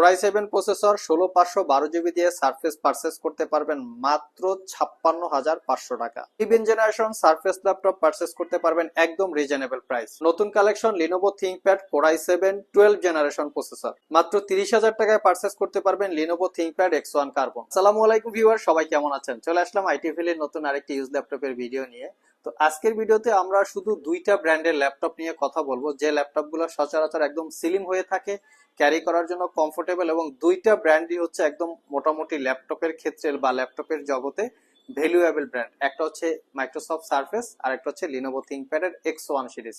Core i seven processor ষোলো পাঁচশো বারো জিবি দিয়ে সার্ফেস পারচেস করতে পারবেন মাত্র ছাপ্পান্ন হাজার পাঁচশো টাকা। Even generation Surface laptop purchase করতে পারবেন একদম রিজনেবল প্রাইস নতুন collection Lenovo ThinkPad core i seven twelve generation processor মাত্র তিরিশ হাজার টাকায় পারচেস করতে পারবেন Lenovo ThinkPad X one carbon সালামু আলাইকুম ভিউয়ার সবাই কেমন আছেন? চলে আসলাম আইটি ভ্যালির নতুন আরেকটি ইউজ ল্যাপটপের ভিডিও নিয়ে। তো আজকের ভিডিওতে আমরা শুধু দুইটা ব্র্যান্ডের ল্যাপটপ নিয়ে কথা বলব। যে ল্যাপটপগুলো সচরাচর একদম সিলিম হয়ে থাকে, ক্যারি করার জন্য কমফোর্টেবল এবং দুইটা ব্র্যান্ডই হচ্ছে একদম মোটামুটি ল্যাপটপের ক্ষেত্রে বা ল্যাপটপের জগতে ভ্যালুয়েবল ব্র্যান্ড একটা হচ্ছে মাইক্রোসফট সার্ফেস আর একটা হচ্ছে লিনোভো থিঙ্কপ্যাড এর এক্স ওয়ান সিরিজ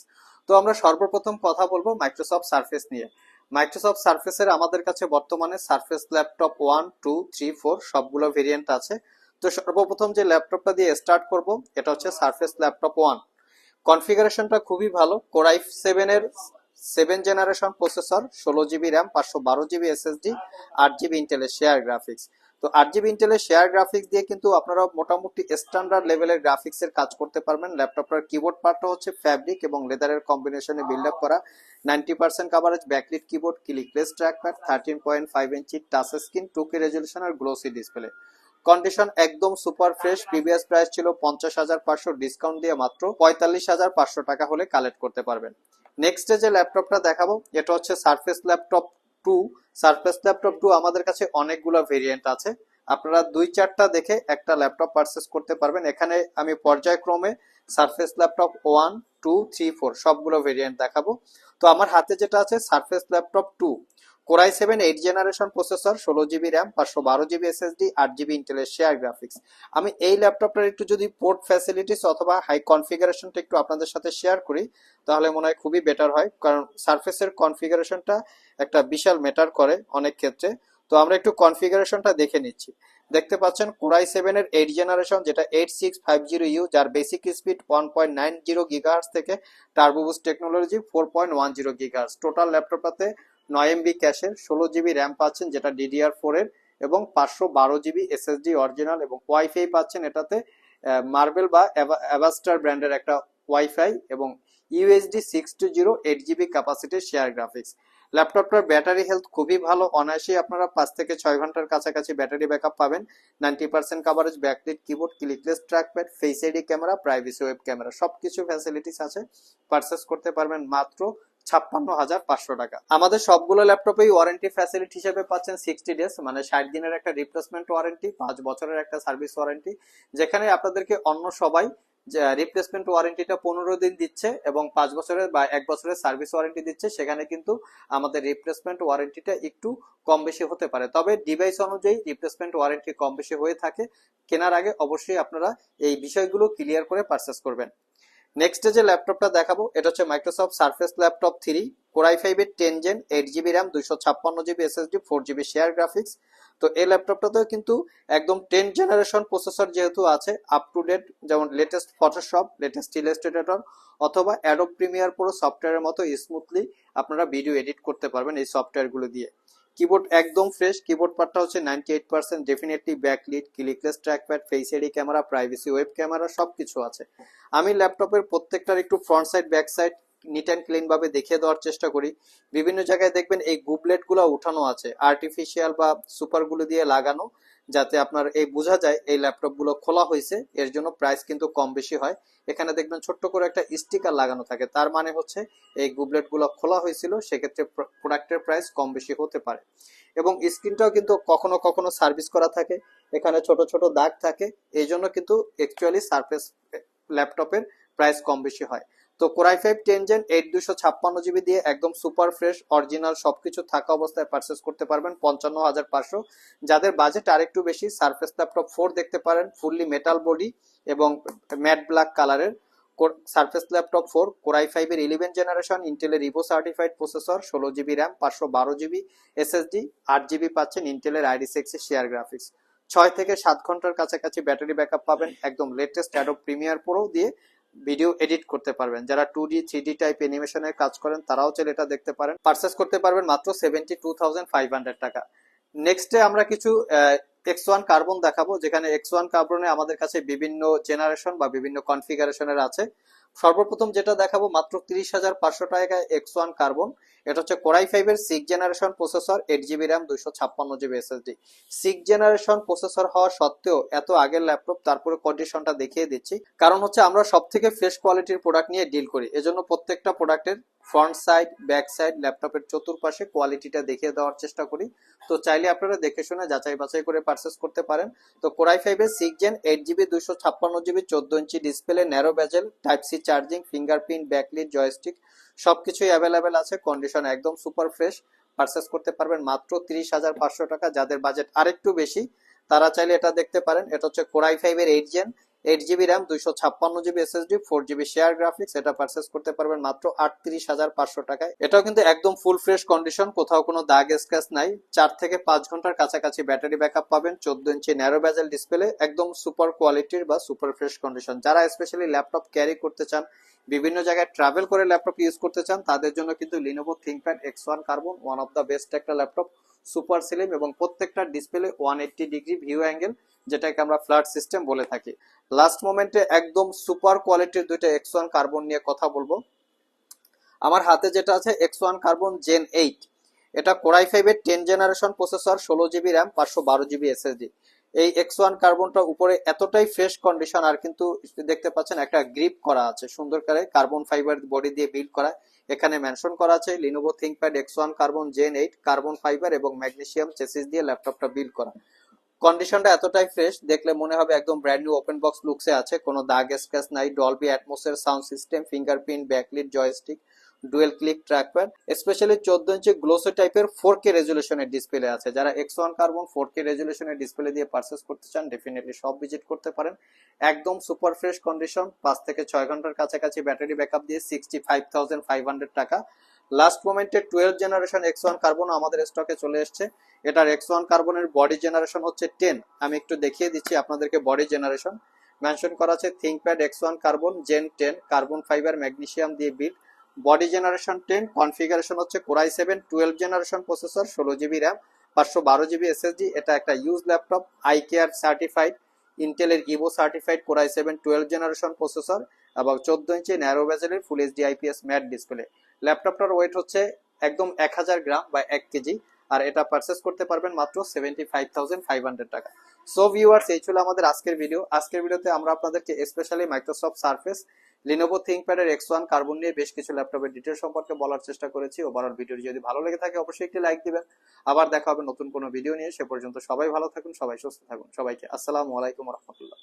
তো আমরা সর্বপ্রথম কথা বলব মাইক্রোসফট সার্ফেস নিয়ে। মাইক্রোসফট সার্ফেসের আমাদের কাছে বর্তমানে Surface laptop one two three four সবগুলো ভেরিয়েন্ট আছে। তো সর্বপ্রথম যে ল্যাপটপটা দিয়ে স্টার্ট করব, এটা হচ্ছে সার্ফেস ল্যাপটপ ওয়ান কনফিগারেশনটা খুবই ভালো। কোরাই সেভেন এর সেভেন জেনারেশন প্রসেসর ষোলো জিবি র্যাম পাঁচশো বারো জিবি এসএসডি আট জিবি ইন্টেলের শেয়ার গ্রাফিক্স তো আট জিবি ইন্টেলের শেয়ার গ্রাফিক্স দিয়ে কিন্তু আপনারা মোটামুটি স্ট্যান্ডার্ড লেভেলের গ্রাফিক্স এর কাজ করতে পারবেন। ল্যাপটপটার কিবোর্ড পার্টটা হচ্ছে ফ্যাব্রিক এবং লেদারের কম্বিনেশনে বিল্ড আপ করা। Ninety percent coverage backlit keyboard clickless trackpad thirteen point five inch touch screen two K resolution আর গ্লোসি ডিসপ্লে কন্ডিশন একদম সুপার ফ্রেশ, প্রিভিয়াস প্রাইস ছিল পঞ্চাশ হাজার পাঁচশো, ডিসকাউন্ট দিয়ে মাত্র পঁয়তাল্লিশ হাজার পাঁচশো টাকা হলে কালেক্ট করতে পারবেন। নেক্সট যে ল্যাপটপটা দেখাবো, এটা হচ্ছে Surface laptop two Surface laptop two আমাদের কাছে অনেকগুলো ভেরিয়েন্ট আছে। আপনারা দুই চারটা দেখে একটা ল্যাপটপ পারচেস করতে পারবেন। এখানে আমি পর্যায়ক্রমে Surface laptop one two three four সবগুলো ভেরিয়েন্ট দেখাবো। তো আমার হাতে যেটা আছে Surface laptop two core i seven eight generation processor, ষোলো জিবি র্যাম, পাঁচশো বারো জিবি এসএসডি আট জিবি ইন্টেলের শেয়ার গ্রাফিক্স আমি এই ল্যাপটপটার একটু যদি পোর্ট ফ্যাসিলিটিস অথবা হাই কনফিগারেশনটা একটু আপনাদের সাথে শেয়ার করি, তাহলে মনে হয় খুবই বেটার হয়, কারণ সার্ফেসের কনফিগারেশনটা একটা বিশাল ম্যাটার করে অনেক ক্ষেত্রে। তো আমরা একটু কনফিগারেশনটা দেখে নিচ্ছি। দেখতে পাচ্ছেন কোরাই সেভেন এর এইট জেনারেশন যেটা eight six five zero U যার basic speed one point nine zero gigahertz থেকে turbo boost technology four point one zero gigahertz total ল্যাপটপটাতে নয় এমবি ক্যাশের ষোলো জিবি র্যাম পাচ্ছেন, যেটা ডিডিআর ফোর এর, এবং পাঁচশো বারো জিবি এসএসডি অরিজিনাল এবং ওয়াইফাই পাচ্ছেন এটাতে মার্বেল বা অ্যাভাস্টার ব্র্যান্ডের একটা ওয়াইফাই এবং USD six two zero eight GB ক্যাপাসিটির share graphics ল্যাপটপটার ব্যাটারি হেলথ খুবই ভালো। অনায়াসেই আপনারা পাঁচ থেকে ছয় ঘণ্টার কাছাকাছি ব্যাটারি ব্যাকআপ পাবেন। Ninety percent coverage backlit keyboard clickless trackpad face ID camera privacy web camera সবকিছু ফ্যাসিলিটিস আছে। পারচেস করতে পারবেন মাত্র ছাপ্পান্ন হাজার পাঁচশো টাকা। আমাদের সবগুলো ল্যাপটপেই ওয়ারেন্টি ফ্যাসিলিটি হিসেবে পাচ্ছেন সিক্সটি ডেজ মানে ষাট দিনের একটা রিপ্লেসমেন্ট ওয়ারেন্টি পাঁচ বছরের একটা সার্ভিস ওয়ারেন্টি যেখানে আপনাদেরকে অন্য সবাই রিপ্লেসমেন্ট ওয়ারেন্টিটা পনেরো দিন দিচ্ছে এবং পাঁচ বছরের বা এক বছরের সার্ভিস ওয়ারেন্টি দিচ্ছে, সেখানে কিন্তু আমাদের রিপ্লেসমেন্ট ওয়ারেন্টিটা একটু কম বেশি হতে পারে। তবে ডিভাইস অনুযায়ী রিপ্লেসমেন্ট ওয়ারেন্টি কম বেশি হয়ে থাকে। কেনার আগে অবশ্যই আপনারা এই বিষয়গুলো ক্লিয়ার করে পারচেস করবেন। নেক্সট যে ল্যাপটপটা দেখাবো, এটা হচ্ছে Microsoft Surface laptop three core i five এর ten gen eight GB RAM দুইশো ছাপ্পান্ন GB SSD four GB share graphics তো এই ল্যাপটপটাতেও কিন্তু একদম টেন জেনারেশন প্রসেসর যেহেতু আছে আপ টু ডেট যেমন লেটেস্ট ফটোশপ লেটেস্ট ইলাস্ট্রেটর অথবা অ্যাডোব প্রিমিয়ার পুরো সফটওয়্যারের মতো স্মুথলি আপনারা ভিডিও এডিট করতে পারবেন এই সফটওয়্যারগুলো দিয়ে। কিবোর্ড একদম ফ্রেশ কিবোর্ড পার্টটা হচ্ছে ninety eight percent definitely backlit clickless trackpad face ID camera privacy web camera সবকিছু আছে। আমি ল্যাপটপের প্রত্যেকটার একটু front side back side neat and clean ভাবে দেখিয়ে দেওয়ার চেষ্টা করি। বিভিন্ন জায়গায় দেখবেন এই গুবলেটগুলো উঠানো আছে আর্টিফিশিয়াল বা সুপারগুলো দিয়ে লাগানো, যাতে আপনার এই বোঝা যায় এই ল্যাপটপগুলো খোলা হয়েছে, এর জন্য প্রাইস কিন্তু কম বেশি হয়। এখানে দেখবেন ছোট্ট করে একটা স্টিকার লাগানো থাকে, তার মানে হচ্ছে এই গুবলেটগুলো খোলা হয়েছিল, সেক্ষেত্রে প্রোডাক্টের প্রাইস কম বেশি হতে পারে। এবং স্ক্রিনটাও কিন্তু কখনো কখনো সার্ভিস করা থাকে, এখানে ছোট ছোট দাগ থাকে এই জন্য কিন্তু অ্যাকচুয়ালি সার্ফেস ল্যাপটপের প্রাইস কম বেশি হয়। তো core i five ten gen eight দুশো ছাপ্পান্ন জিবি দিয়ে একদম সুপার ফ্রেশ অরিজিনাল সবকিছু থাকা অবস্থায় পারচেস করতে পারবেন পঞ্চান্ন হাজার পাঁচশো। যাদের বাজেট আরেকটু বেশি সার্ফেস ল্যাপটপ ফোর দেখতে পারেন ফুললি মেটাল বডি এবং ম্যাট ব্ল্যাক কালারের Surface laptop four core i ফাইভের ইলেভেন জেনারেশন ইন্টেলের ইভো সার্টিফাইড প্রসেসর ষোলো জিবি র্যাম পাঁচশো বারো জিবি এসএসডি আট জিবি পাচ্ছেন ইন্টেলের আইডি সিক্স শেয়ার গ্রাফিক্স ছয় থেকে সাত ঘণ্টার কাছাকাছি ব্যাটারি ব্যাকআপ পাবেন, একদম লেটেস্ট অ্যাডো প্রিমিয়ার প্রো দিয়ে। ভিডিও এডিট করতে পারবেন। যারা two D three D type অ্যানিমেশনের কাজ করেন, তারাও চাইলে এটা দেখতে পারেন। পারচেস করতে পারবেন মাত্র seventy two thousand five hundred টাকা নেক্সটে আমরা কিছু এক্স ওয়ান কার্বন দেখাবো, যেখানে এক্স ওয়ান কার্বনে আমাদের কাছে বিভিন্ন জেনারেশন বা বিভিন্ন কনফিগারেশনের আছে। সর্বপ্রথম যেটা দেখাবো মাত্র তিরিশ হাজার পাঁচশো টাকায় এক্স ওয়ান কার্বন। এটা হচ্ছে কোরাই ফাইভ এর six generation processor eight GB RAM দুইশো ছাপ্পান্ন GB SSD six generation processor হওয়া সত্ত্বেও এত আগের ল্যাপটপ তারপরে কন্ডিশনটা দেখিয়ে দিচ্ছি। কারণ হচ্ছে আমরা সব থেকে ফ্রেশ কোয়ালিটির প্রোডাক্ট নিয়ে ডিল করি। এজন্য প্রত্যেকটা প্রোডাক্টের ফ্রন্ট সাইড ব্যাক সাইড ল্যাপটপের চতুর্পাশে কোয়ালিটিটা দেখিয়ে দেওয়ার চেষ্টা করি। তো চাইলে আপনারা দেখে শুনে যাচাই বাছাই করে পারচেস করতে পারেন। তো কোরাই ফাইভের সিক্স জেন এইট জিবি দুইশো ছাপ্পান্ন জিবি চোদ্দ inch display narrow bezel type C charging fingerprint backlit joystick সবকিছুই অ্যাভেলেবেল আছে। কন্ডিশন একদম সুপার ফ্রেশ পারচেস করতে পারবেন মাত্র তিরিশ হাজার পাঁচশো টাকা। যাদের বাজেট আরেকটু বেশি, তারা চাইলে এটা দেখতে পারেন। এটা হচ্ছে কোরাই ফাইভের eight gen eight GB RAM দুইশো ছাপ্পান্ন GB SSD four GB share graphics এটা পারচেস করতে পারবেন মাত্র আটত্রিশ হাজার পাঁচশো টাকায়। এটাও কিন্তু একদম ফুল ফ্রেশ কন্ডিশন কোথাও কোনো দাগ স্ক্র্যাচ নাই। চার থেকে পাঁচ ঘণ্টার কাছাকাছি ব্যাটারি ব্যাকআপ পাবেন, চোদ্দ ইঞ্চি ন্যারো ব্যাজেল ডিসপ্লে একদম সুপার কোয়ালিটির বা সুপার ফ্রেশ কন্ডিশন যারা স্পেশালি ল্যাপটপ ক্যারি করতে চান বিভিন্ন জায়গায় ট্রাভেল করে ল্যাপটপ ইউজ করতে চান, তাদের জন্য কিন্তু Lenovo ThinkPad X one carbon one of the best একটা ল্যাপটপ সুপার স্লিম এবং প্রত্যেকটা display one eighty degree view angle যেটাকে আমরা ফ্ল্যাট সিস্টেম বলে থাকি। লাস্ট মোমেন্টে একদম সুপার কোয়ালিটির দুইটা এক্স ওয়ান কার্বন নিয়ে কথা বলব। আমার হাতে যেটা আছে X one carbon gen eight এটা কোরাই ফাইভের টেন জেনারেশন প্রসেসর ষোলো জিবি র্যাম পাঁচশো বারো জিবি এসএসডি এই এক্স ওয়ান কার্বনটা উপরে এতটাই ফ্রেশ কন্ডিশন আর কিন্তু দেখতে পাচ্ছেন একটা গ্রিপ করা আছে, সুন্দর করে কার্বন ফাইবার বডি দিয়ে বিল্ড করা। এখানে মেনশন করা আছে Lenovo ThinkPad X one carbon gen eight carbon fibre এবং ম্যাগনেসিয়াম চেসিস দিয়ে ল্যাপটপটা বিল্ড করা। কন্ডিশনটা এতটাই ফ্রেশ দেখলে মনে হবে একদম ব্র্যান্ড নিউ ওপেন বক্স লুকসে আছে, কোনো দাগ স্ক্র্যাচ নাই Dolby atmosphere sound system fingerprint backlit joystick dual click trackpad specially চোদ্দ ইঞ্চি গ্লোসি টাইপের ফোর কে রেজুলেশনের ডিসপ্লে আছে। যারা X one carbon four K রেজুলেশনের display দিয়ে পারচেস করতে চান ডেফিনেটলি সব ভিজিট করতে পারেন। একদম সুপার ফ্রেশ কন্ডিশন পাঁচ থেকে ছয় ঘণ্টার কাছাকাছি ব্যাটারি ব্যাকআপ দিয়ে sixty five thousand five hundred টাকা লাস্ট মোমেন্টে twelve generation X one carbon আমাদের স্টকে চলে এসছে। এটার এক্স ওয়ান কার্বনের বডি জেনারেশন হচ্ছে টেন আমি একটু দেখিয়ে দিচ্ছি আপনাদেরকে বডি জেনারেশন মেনশন করা আছে ThinkPad X one carbon gen ten carbon fibre magnesium দিয়ে build body generation ten, configuration হচ্ছে Core i seven, twelve generation processor, ষোলো জিবি র্যাম, পাঁচশো বারো জিবি এসএসডি, এটা একটা use laptop, eye care certified, ইন্টেলের Evo certified, Core i seven, twelve generation processor এবং চোদ্দ ইঞ্চি, narrow ভেজেলের full HD IPS matte display. ল্যাপটপটার weight হচ্ছে একদম এক হাজার গ্রাম বা এক কেজি, আর এটা পারচেস করতে পারবেন মাত্র seventy five thousand five hundred টাকা। সো ভিউয়ার্স এই ছিল আমাদের আজকের ভিডিও আজকের ভিডিওতে আমরা আপনাদেরকে স্পেশালি মাইক্রোসফট সার্ফেস লিনোভো থিঙ্কপ্যাডের এক্স ওয়ান কার্বন নিয়ে বেশ কিছু ল্যাপটপের ডিটেল সম্পর্কে বলার চেষ্টা করেছি। ওভারঅল ভিডিওটি যদি ভালো লেগে থাকে, অবশ্যই একটি লাইক দিবেন। আবার দেখা হবে নতুন কোনো ভিডিও নিয়ে। সে পর্যন্ত সবাই ভালো থাকুন, সবাই সুস্থ থাকুন। সবাইকে আসসালামু আলাইকুম রহমতুল্লাহ।